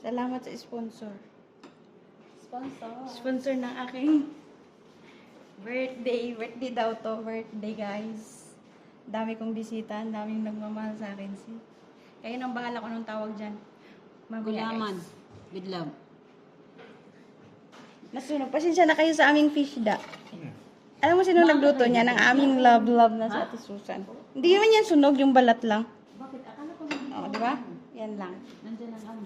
Salamat sa sponsor. Sponsor. Sponsor ng aking birthday. Birthday daw to. Birthday, guys. Dami kong bisita. Ang daming nagmamahal sa akin. Si. Kayo nang bahala kung anong tawag dyan. Mamaya, Gulaman. guys. With love. Nasunog. Pasensya na kayo sa aming fish da. Alam mo sino nagluto niya ng aming love-love na sa Ate Susan? Hindi naman yan sunog, yung balat lang. Bakit? Akala ko Oo, di ba? Yan lang. nandiyan ang ano.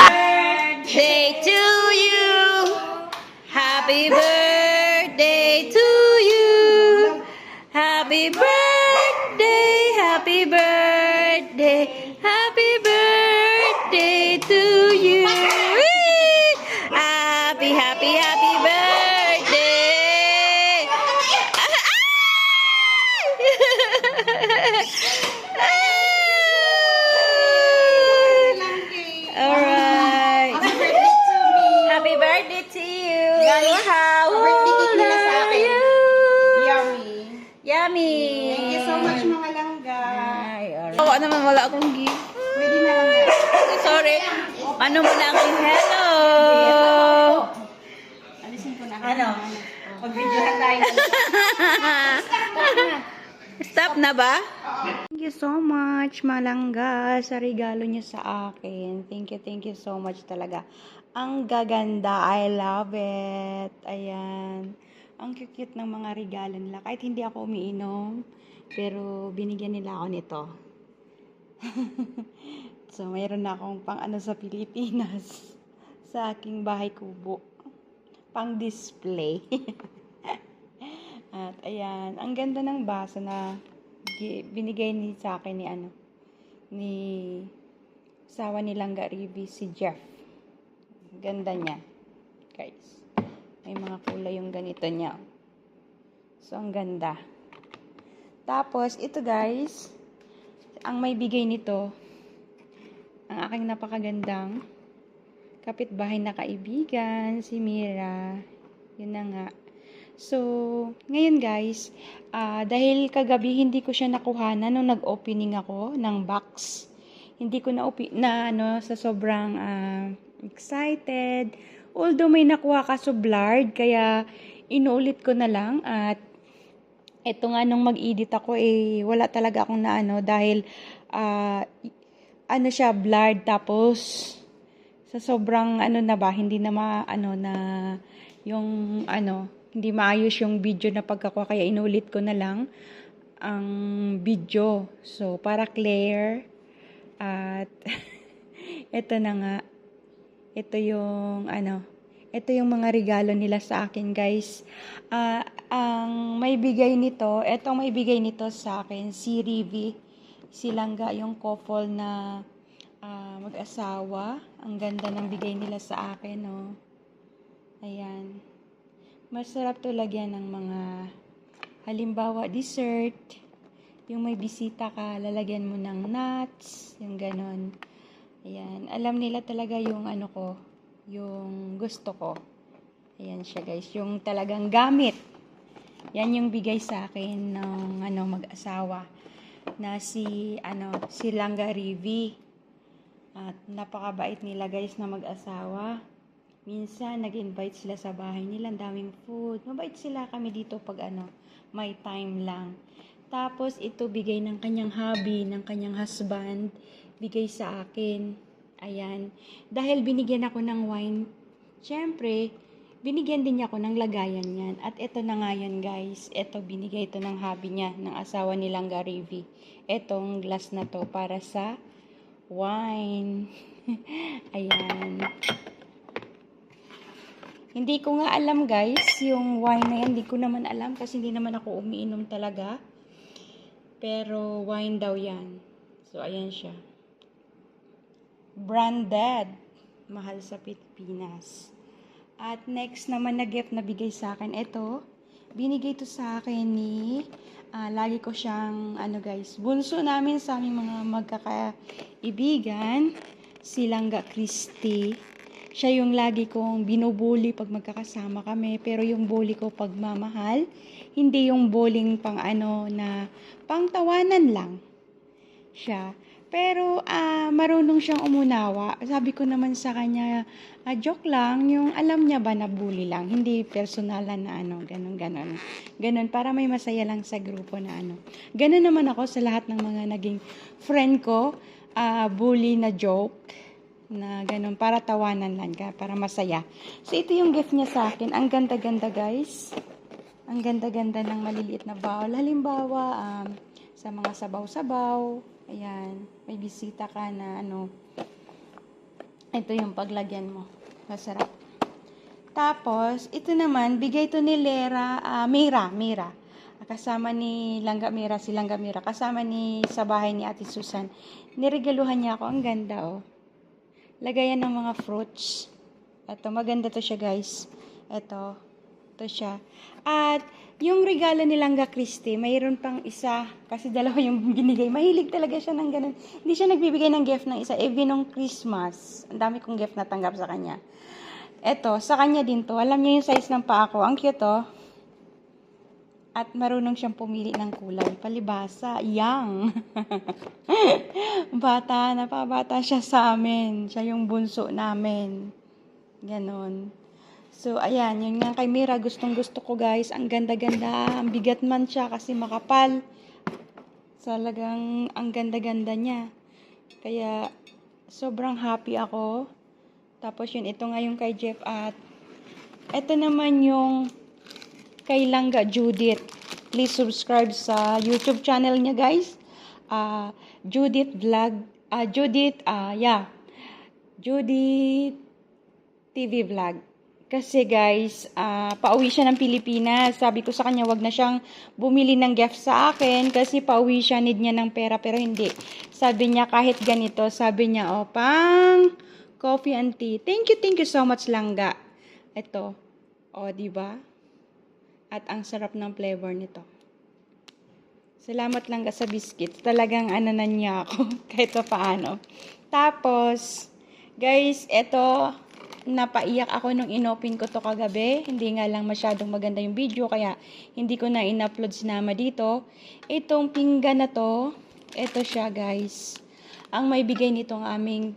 Birthday to you. Happy birthday to you. Happy birthday, happy birthday, happy birthday to you. Happy, happy, happy birthday. Alright. Happy birthday to you. Guys, How birthday cake old nila sa are akin. you? Yummy. Yummy. Thank you so much mga langga. Ay, alright. Kawa naman wala akong gift. Pwede na lang na. Sorry. Ano mo na ang hello? Alisin ko na. Ano? Mag-videohan tayo. Stop na ba? Thank you so much, Malangga, sa regalo niyo sa akin. Thank you, thank you so much talaga. Ang gaganda. I love it. Ayan. Ang cute-cute ng mga regalo nila. Kahit hindi ako umiinom, pero binigyan nila ako nito. so, mayroon na akong pang ano sa Pilipinas. Sa aking bahay kubo. Pang display. At ayan, ang ganda ng baso na binigay ni sa akin ni ano ni sawa ni Langga si Jeff. Ganda niya. Guys. May mga kulay yung ganito niya. So ang ganda. Tapos ito guys, ang may bigay nito ang aking napakagandang kapitbahay na kaibigan, si Mira. Yun na nga. So, ngayon guys, ah, dahil kagabi hindi ko siya nakuhanan nung nag-opening ako ng box. Hindi ko na, na ano, sa sobrang ah, excited. Although may nakuha ka so blurred, kaya inuulit ko na lang at eto nga nung mag-edit ako eh wala talaga akong naano dahil ah, i- ano siya blurred. Tapos sa sobrang ano na ba hindi na ma ano na yung ano hindi maayos yung video na pagkakuha. Kaya inulit ko na lang ang video. So para clear at ito na nga. Ito yung ano ito yung mga regalo nila sa akin guys. Ah, ang may bigay nito etong may bigay nito sa akin si Rivi. Si Langga yung couple na ah, mag-asawa. Ang ganda ng bigay nila sa akin no? Ayan. Masarap to lagyan ng mga halimbawa dessert. Yung may bisita ka lalagyan mo ng nuts yung ganon. Ayan. Alam nila talaga yung ano ko yung gusto ko. Ayan siya guys. Yung talagang gamit yan yung bigay sa akin ng ano mag-asawa na si ano si Langga Rivi at napakabait nila guys na mag-asawa. Minsan nag-invite sila sa bahay nila. Ang daming food. Mabait sila kami dito pag ano may time lang. Tapos ito bigay ng kanyang hubby ng kanyang husband bigay sa akin. Ayan. Dahil binigyan ako ng wine syempre binigyan din niya ako ng lagayan niyan. At ito na nga yan guys. Ito binigay ito ng hubby niya, ng asawa nilang Garivi. Itong glass na to para sa wine. Ayan. Hindi ko nga alam guys, yung wine na yan, hindi ko naman alam kasi hindi naman ako umiinom talaga. Pero wine daw yan. So ayan siya. Branded. Mahal sa Pilipinas. At next naman na gift na bigay sa akin, ito, binigay to sa akin ni, ah, lagi ko siyang, ano guys, bunso namin sa aming mga magkakaibigan, si Langga Christie. Siya yung lagi kong binubuli pag magkakasama kami, pero yung bully ko pagmamahal, hindi yung bullying pang ano na pang tawanan lang. siya. Pero ah, marunong siyang umunawa. Sabi ko naman sa kanya, ah, joke lang, yung alam niya ba na bully lang, hindi personalan na ano, ganun, ganun. Ganun, para may masaya lang sa grupo na ano. Ganun naman ako sa lahat ng mga naging friend ko, ah, bully na joke na ganun, para tawanan lang ka, para masaya. So, ito yung gift niya sa akin. Ang ganda-ganda, guys. Ang ganda-ganda ng maliliit na bowl. Halimbawa, um, sa mga sabaw-sabaw, ayan, may bisita ka na ano, ito yung paglagyan mo. Masarap. Tapos, ito naman, bigay to ni Lera, ah, Mira, Mira. Kasama ni Langga Mira, si Langga Mira. Kasama ni sa bahay ni Ate Susan. Niregaluhan niya ako. Ang ganda, oh. Lagayan ng mga fruits. Ito, maganda to siya, guys. Ito. Ito siya. At, yung regalo ni Langga Christie, mayroon pang isa. Kasi dalawa yung binigay. Mahilig talaga siya ng ganun. Hindi siya nagbibigay ng gift ng isa. Even nung Christmas. Ang dami kong gift na tanggap sa kanya. Ito, sa kanya din to. Alam niya yung size ng paa ko. Ang cute, oh. At marunong siyang pumili ng kulay. Palibasa. Young. bata, napabata siya sa amin. Siya yung bunso namin. Ganon. So, ayan, yun nga kay Mira, gustong gusto ko guys. Ang ganda-ganda. Ang bigat man siya kasi makapal. Talagang ang ganda-ganda niya. Kaya, sobrang happy ako. Tapos yun, ito nga yung kay Jeff at ito naman yung kay Langga Judith. Please subscribe sa YouTube channel niya, guys. Ah, Judith Vlog. Ah, Judith, ah, yeah. Judith TV Vlog. Kasi guys, ah, pauwi siya ng Pilipinas. Sabi ko sa kanya, wag na siyang bumili ng gift sa akin kasi pauwi siya, need niya ng pera. Pero hindi. Sabi niya, kahit ganito, sabi niya, oh, pang coffee and tea. Thank you, thank you so much, Langga. Ito. Oh, di ba? At ang sarap ng flavor nito. Salamat lang sa biscuit. Talagang na niya ako. Kahit pa paano. Tapos, guys, ito, napaiyak ako nung inopin ko to kagabi. Hindi nga lang masyadong maganda yung video, kaya hindi ko na in-upload sinama dito. Itong pinggan na to, ito siya guys. Ang may bigay nitong aming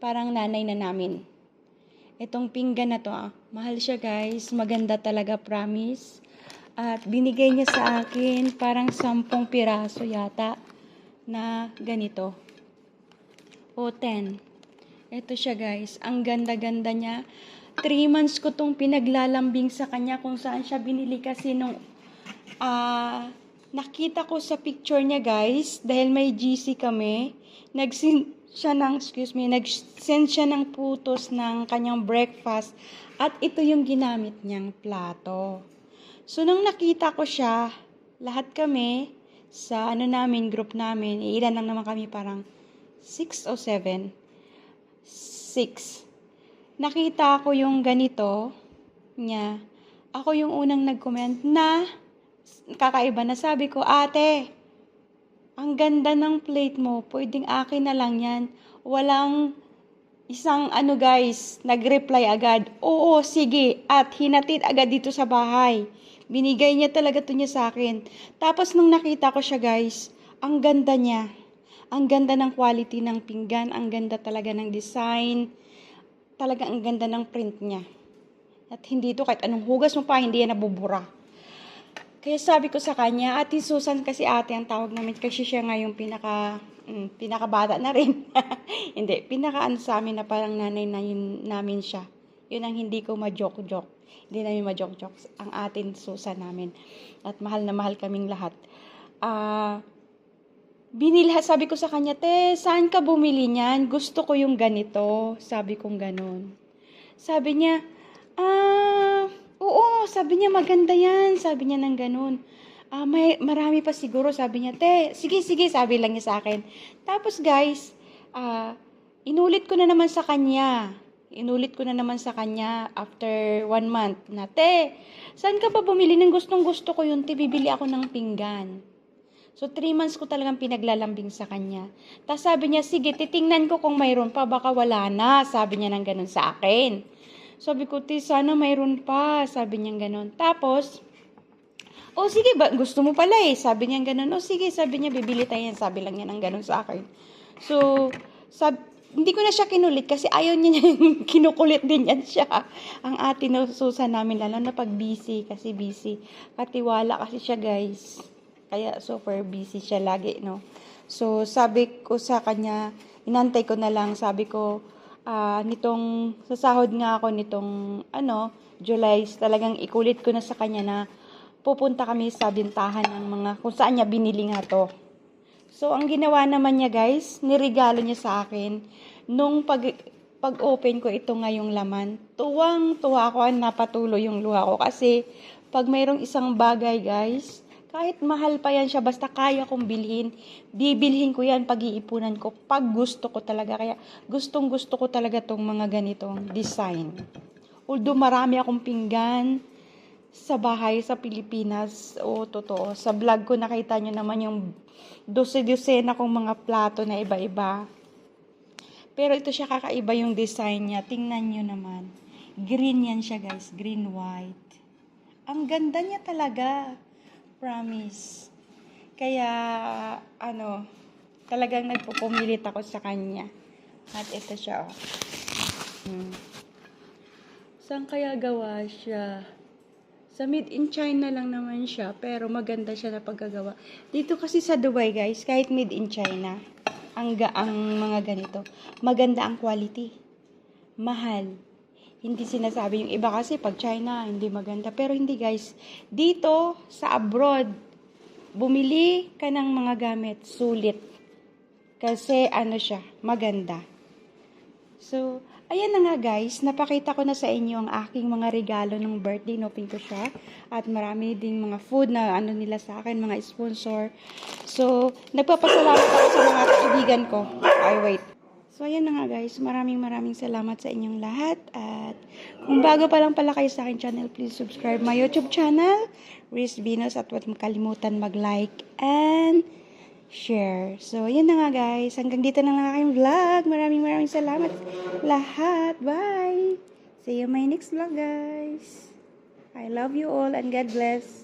parang nanay na namin. Itong pinggan na to, ah, mahal siya guys. Maganda talaga, promise. At binigay niya sa akin parang sampung piraso yata na ganito. O 10. Ito siya guys. Ang ganda-ganda niya. 3 months ko tong pinaglalambing sa kanya kung saan siya binili kasi nung ah nakita ko sa picture niya guys dahil may GC kami. Nag-send siya ng, excuse me, nag-send siya ng putos ng kanyang breakfast at ito yung ginamit niyang plato. So, nung nakita ko siya, lahat kami sa ano namin, group namin, ilan lang naman kami parang 6 o 7. 6. Nakita ko yung ganito niya. Ako yung unang nag-comment na kakaiba na sabi ko, ate, ang ganda ng plate mo, pwedeng akin na lang yan. Walang isang ano guys, nag-reply agad, oo, sige, at hinatid agad dito sa bahay. Binigay niya talaga to niya sa akin. Tapos nung nakita ko siya guys, ang ganda niya. Ang ganda ng quality ng pinggan, ang ganda talaga ng design. Talaga ang ganda ng print niya. At hindi to kahit anong hugas mo pa, hindi yan nabubura. Kaya sabi ko sa kanya, Ate Susan kasi ate ang tawag namin kasi siya nga pinaka mm, pinakabata na rin. hindi, pinaka ano sa amin na parang nanay na yun, namin siya. Yun ang hindi ko ma-joke-joke. Hindi namin ma-joke-joke ang atin Susan namin. At mahal na mahal kaming lahat. Ah, binilha, sabi ko sa kanya, te, saan ka bumili niyan? Gusto ko yung ganito. Sabi kong ganon. Sabi niya, ah, oo, sabi niya maganda yan. Sabi niya ng ganon. Ah, may, marami pa siguro, sabi niya, te, sige, sige, sabi lang niya sa akin. Tapos guys, ah, inulit ko na naman sa kanya. Inulit ko na naman sa kanya after one month na, te, saan ka ba bumili ng gustong gusto ko yun, te, bibili ako ng pinggan. So, three months ko talagang pinaglalambing sa kanya. Tapos sabi niya, sige, titingnan ko kung mayroon pa, baka wala na. Sabi niya ng ganun sa akin. Sabi ko, ti, sana mayroon pa. Sabi niya ganun. Tapos, oh sige, ba, gusto mo pala eh. Sabi niya ganun, oh sige, sabi niya, bibili tayo yan. Sabi lang niya ng ganun sa akin. So, sab, hindi ko na siya kinulit kasi ayaw niya yung kinukulit din yan siya. Ang ate na Susan namin, lalo na pag busy, kasi busy. Katiwala kasi siya guys. Kaya super busy siya lagi, no? So, sabi ko sa kanya, inantay ko na lang, sabi ko, ah, nitong, sasahod nga ako nitong, ano, July, talagang ikulit ko na sa kanya na pupunta kami sa bintahan ng mga, kung saan niya binili nga to. So, ang ginawa naman niya guys, nirigalo niya sa akin. Nung pag, pag-open ko ito ngayong laman, tuwang-tuwa ako, napatuloy yung luha ko. Kasi, pag mayroong isang bagay guys, kahit mahal pa yan siya, basta kaya kong bilhin, bibilhin ko yan, pag-iipunan ko, pag gusto ko talaga. Kaya, gustong gusto ko talaga tong mga ganitong design. Although marami akong pinggan, sa bahay sa Pilipinas. O, totoo. Sa vlog ko nakita nyo naman yung dose-dosena kong mga plato na iba-iba. Pero ito siya kakaiba yung design niya. Tingnan nyo naman. Green yan siya guys. Green white. Ang ganda niya talaga. Promise. Kaya, ano, talagang nagpupumilit ako sa kanya. At ito siya, oh. Hmm. Saan kaya gawa siya? Sa made in China lang naman siya, pero maganda siya na pagkagawa. Dito kasi sa Dubai, guys, kahit made in China, ang, ang mga ganito, maganda ang quality. Mahal. Hindi sinasabi yung iba kasi pag China, hindi maganda. Pero hindi guys, dito sa abroad, bumili ka ng mga gamit, sulit. Kasi ano siya, maganda. So, ayan na nga guys, napakita ko na sa inyo ang aking mga regalo ng birthday, nopin ko siya. At marami din mga food na ano nila sa akin, mga sponsor. So, nagpapasalamat ako sa mga kaibigan ko. Ay, wait. So, ayan na nga guys, maraming maraming salamat sa inyong lahat. At kung bago pa lang pala kayo sa akin channel, please subscribe my YouTube channel, Riz Venus, at huwag makalimutan mag-like and share. So, yun na nga guys. Hanggang dito na lang aking vlog. Maraming maraming salamat lahat. Bye! See you my next vlog guys. I love you all and God bless.